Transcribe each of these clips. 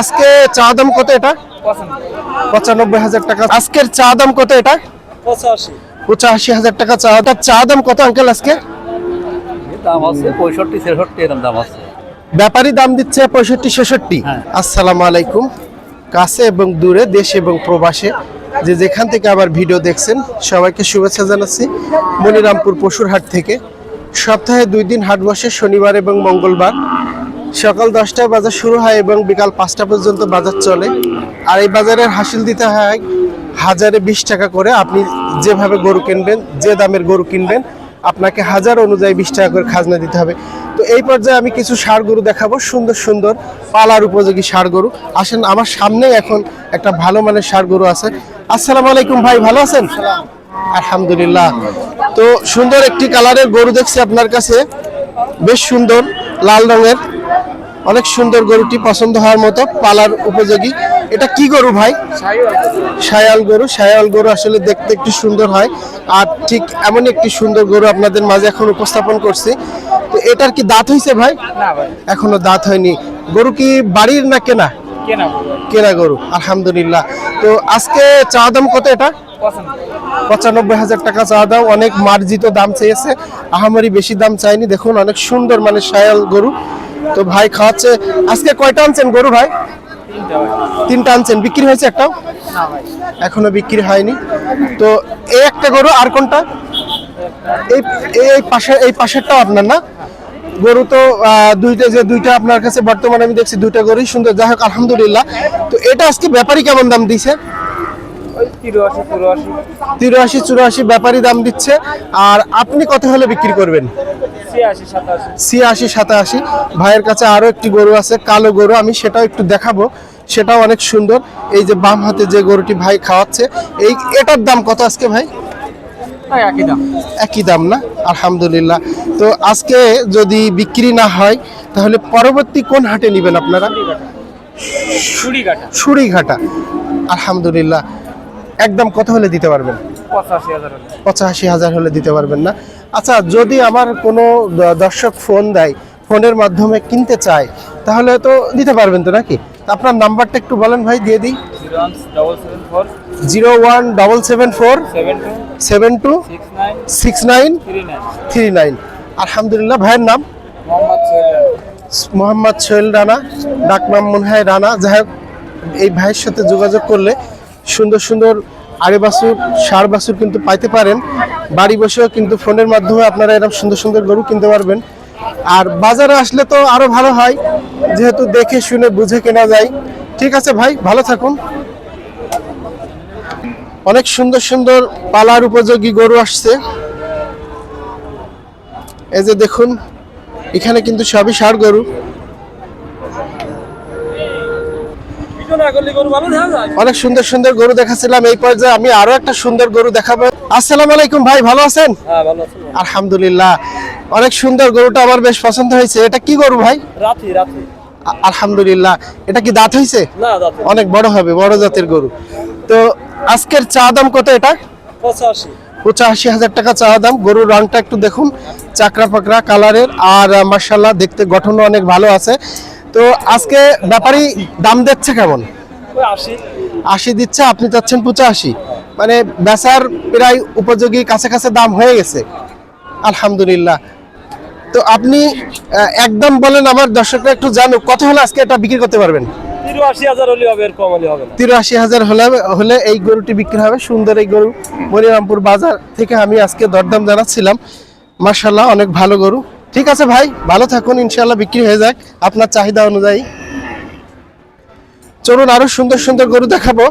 আজকে চা দাম কত এটা? পঁচানব্বই হাজার টাকা। আজকের চা দাম কত এটা? পঁচাশি। পঁচাশি হাজার টাকা চা। ওটার চা দাম কত আঙ্কেল আজকে? দাম আছে পঁয়ষট্টি ছেষট্টি এরকম দাম আছে। ব্যাপারী দাম দিচ্ছে পঁয়ষট্টি ছেষট্টি। হ্যাঁ। আসসালামু আলাইকুম। কাছে এবং দূরে দেশে এবং প্রবাসে যে যেখান থেকে আবার ভিডিও দেখছেন সবাইকে শুভেচ্ছা জানাচ্ছি মনিরামপুর পশুর হাট থেকে। সপ্তাহে দুই দিন হাট বসে শনিবার এবং মঙ্গলবার। সকাল দশটায় বাজার শুরু হয় এবং বিকাল পাঁচটা পর্যন্ত বাজার চলে। আর এই বাজারের হাসিল দিতে হয় হাজারে বিশ টাকা করে। আপনি যেভাবে গরু কিনবেন, যে দামের গরু কিনবেন, আপনাকে হাজার অনুযায়ী বিশ টাকা করে খাজনা দিতে হবে। তো এই পর্যায়ে আমি কিছু ষাড় গরু দেখাবো, সুন্দর সুন্দর পালার উপযোগী সার গরু। আসেন, আমার সামনে এখন একটা ভালো মানের ষাড় গরু আছে। আসসালামু আলাইকুম ভাই, ভালো আছেন? আলহামদুলিল্লাহ। তো সুন্দর একটি কালারের গরু দেখছি আপনার কাছে। বেশ সুন্দর, লাল রঙের। অনেক সুন্দর গরুটি পছন্দ হওয়ার মতো পালার উপযোগী। এটা কি গরু ভাই? সায়াল গরু। সায়াল গরু আসলে দেখতে একটু সুন্দর হয়। আর ঠিক এমন একটি সুন্দর গরু আপনাদের মাঝে এখন উপস্থাপন করছি। তো এটার কি দাঁত হয়েছে ভাই? এখনও দাঁত হয়নি। গরু কি বাড়ির না কেনা? কেনা গরু। আলহামদুলিল্লাহ। তো আজকে চা দাম কত এটা? পঁচানব্বই হাজার টাকা চা দাম। অনেক মার্জিত দাম চেয়েছে। আহামারি বেশি দাম চাইনি। দেখুন অনেক সুন্দর মানে সায়াল গরু। তো ভাই খাওয়াচ্ছে। আজকে কয়টা আনছেন গরু ভাই? তিনটা আনছেন। বিক্রি হয়েছে একটাও? না এখনও বিক্রি হয়নি। তো এই একটা গরু আর কোনটা? এই এই পাশে, এই পাশেরটাও আপনার না? গরু তো দুইটা যে দুইটা আপনার কাছে বর্তমানে আমি দেখছি দুইটা গরুই সুন্দর। যাই হোক, আলহামদুলিল্লাহ। তো এটা আজকে ব্যাপারী কেমন দাম দিছে? তিরাশি, চুরাশি ব্যাপারী দাম দিচ্ছে। আর আপনি কত হলে বিক্রি করবেন? ছিয়াশি সাতাশি। ভাইয়ের কাছে আরও একটি গরু আছে কালো গরু আমি সেটাও একটু দেখাবো। সেটাও অনেক সুন্দর। এই যে বাম হাতে যে গরুটি ভাই খাওয়াচ্ছে এই এটার দাম কত আজকে ভাই? একই দাম। একই দাম না? আলহামদুলিল্লাহ। তো আজকে যদি বিক্রি না হয় তাহলে পরবর্তী কোন হাটে নেবেন আপনারা? সুড়িঘাটা। আলহামদুলিল্লাহ। একদম কত হলে দিতে পারবেন? পঁচাশি হাজার হলে দিতে পারবেন না। আচ্ছা যদি আমার কোনো দর্শক ফোন দেয় ফোনের মাধ্যমে কিনতে চায় তাহলে তো দিতে পারবেন তো নাকি? আপনার নাম্বারটা একটু বলেন ভাই দিয়ে দিই। Zero one double seven four seven two six nine three nine. আলহামদুলিল্লাহ ভাইয়ের নাম? মোহাম্মদ সোহেল মোহাম্মদ সোহেল রানা ডাকনাম মনে হয় রানা। যাই হোক এই ভাইয়ের সাথে যোগাযোগ করলে সুন্দর সুন্দর আড়ে বাছুর, সার বাছুর কিন্তু পাইতে পারেন। বাড়ি বসেও কিন্তু ফোনের মাধ্যমে আপনারা এরকম সুন্দর সুন্দর গরু কিনতে পারবেন। আর বাজারে আসলে তো আরও ভালো হয়, যেহেতু দেখে শুনে বুঝে কেনা যায়। ঠিক আছে ভাই, ভালো থাকুন। অনেক সুন্দর সুন্দর পালার উপযোগী গরু আসছে। এই যে দেখুন, এখানে কিন্তু সবই সার গরু। অনেক সুন্দর সুন্দর গরু দেখাচ্ছিলাম এই পর্যায়ে। আমি আরও একটা সুন্দর গরু দেখাবো। আসসালামু আলাইকুম ভাই ভালো আছেন? হ্যাঁ আলহামদুলিল্লাহ। অনেক সুন্দর গরুটা আমার বেশ পছন্দ হয়েছে। এটা কি গরু ভাই? রাতি রাতি আলহামদুলিল্লাহ। এটা কি দাঁত হয়েছে? অনেক বড় হবে বড় জাতের গরু। তো আজকের চা দাম কত এটা? পঁচাশি। পঁচাশি হাজার টাকা চা দাম। গরুর রংটা একটু দেখুন চাকরা পাকরা কালারের। আর মার্শাল্লাহ দেখতে গঠনও অনেক ভালো আছে। তো আজকে ব্যাপারী দাম দিচ্ছে কেমন? আশি। দিচ্ছে আপনি চাচ্ছেন পঁচাশি। মানে বেচার প্রায় উপযোগী কাছে কাছে দাম হয়ে গেছে। আলহামদুলিল্লাহ। তো আপনি একদম বলেন আমার দর্শকরা একটু জানুক কত হলে আজকে এটা বিক্রি করতে পারবেন? তিরাশি হাজার হলে হলে এই গরুটি বিক্রি হবে। সুন্দর এই গরু মনিরামপুর বাজার থেকে আমি আজকে দরদাম জানাচ্ছিলাম। মার্শাল্লাহ অনেক ভালো গরু। ঠিক আছে ভাই, ভালো থাকুন ইনশাল্লাহ বিক্রি হয়ে যাক। আপনার চাহিদা অনুযায়ী। চলুন আরও সুন্দর সুন্দর গরু দেখাবো।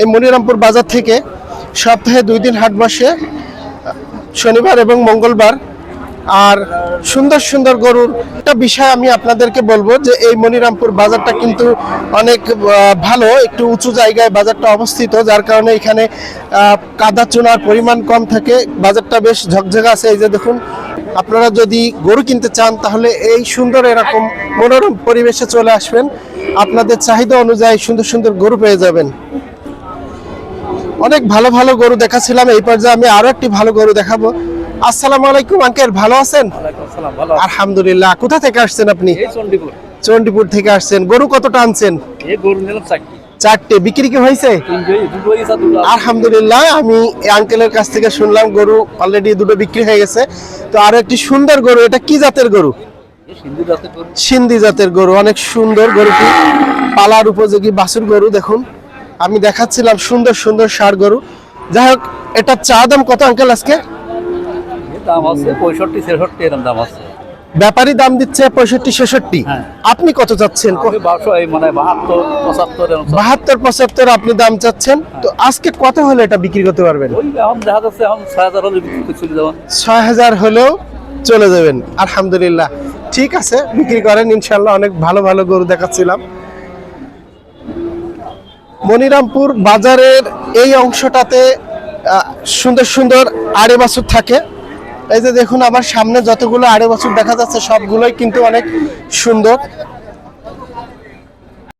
এই মনিরামপুর বাজার থেকে সপ্তাহে দুই দিন হাট বসে, শনিবার এবং মঙ্গলবার। আর সুন্দর সুন্দর গরুর একটা বিষয় আমি আপনাদেরকে বলব যে এই মনিরামপুর বাজারটা কিন্তু অনেক ভালো, একটু উঁচু জায়গায় বাজারটা অবস্থিত, যার কারণে এখানে কাদা চুনার পরিমাণ কম থাকে। বাজারটা বেশ ঝকঝকে আছে। এই যে দেখুন আপনারা যদি গরু কিনতে চান তাহলে এই সুন্দর এরকম মনোরম পরিবেশে চলে আসবেন। আপনাদের চাহিদা অনুযায়ী সুন্দর সুন্দর গরু পেয়ে যাবেন। অনেক ভালো ভালো গরু দেখাছিলাম এই পর্যায়ে আমি আরও একটি ভালো গরু দেখাবো। আসসালামু আলাইকুম আঙ্কেল ভালো আছেন? আলহামদুলিল্লাহ কোথা থেকে আসছেন আপনি? চণ্ডীপুর। থেকে আসছেন। গরু কতটা আনছেন? গরু নিলাম চারটি। চারটে বিক্রি কি হয়েছে। আলহামদুলিল্লাহ আমি আঙ্কেলের কাছ থেকে শুনলাম গরু অলরেডি দুটো বিক্রি হয়ে গেছে। তো আরও একটি সুন্দর গরু এটা কি জাতের গরু? সিন্ধু জাতের গরু। অনেক সুন্দর গরুটি পালার উপযোগী বাছুর গরু দেখুন। আমি দেখাচ্ছিলাম সুন্দর সুন্দর সার গরু। যাই হোক এটা চা দাম কত আঙ্কেল আজকে? দাম আছে পঁয়ষট্টি ছেষট্টি এরকম দাম আছে। ব্যাপারী দাম দিচ্ছে পঁয়ষট্টি ছেষট্টি। হ্যাঁ। আপনি কত চাচ্ছেন? মানে বাহাত্তর পঁচাত্তর আপনি দাম চাচ্ছেন। তো আজকে কত হলে এটা বিক্রি করতে পারবেন? ছয় হাজার হলেও চলে যাবেন। আলহামদুলিল্লাহ। ঠিক আছে বিক্রি করেন ইনশাল্লাহ অনেক ভালো ভালো গরু দেখাচ্ছিলাম। মনিরামপুর বাজারের এই অংশটাতে সুন্দর সুন্দর আড়ে বাছুর থাকে। এই যে দেখুন আমার সামনে যতগুলো আড়ে বছর দেখা যাচ্ছে সবগুলোই কিন্তু অনেক সুন্দর।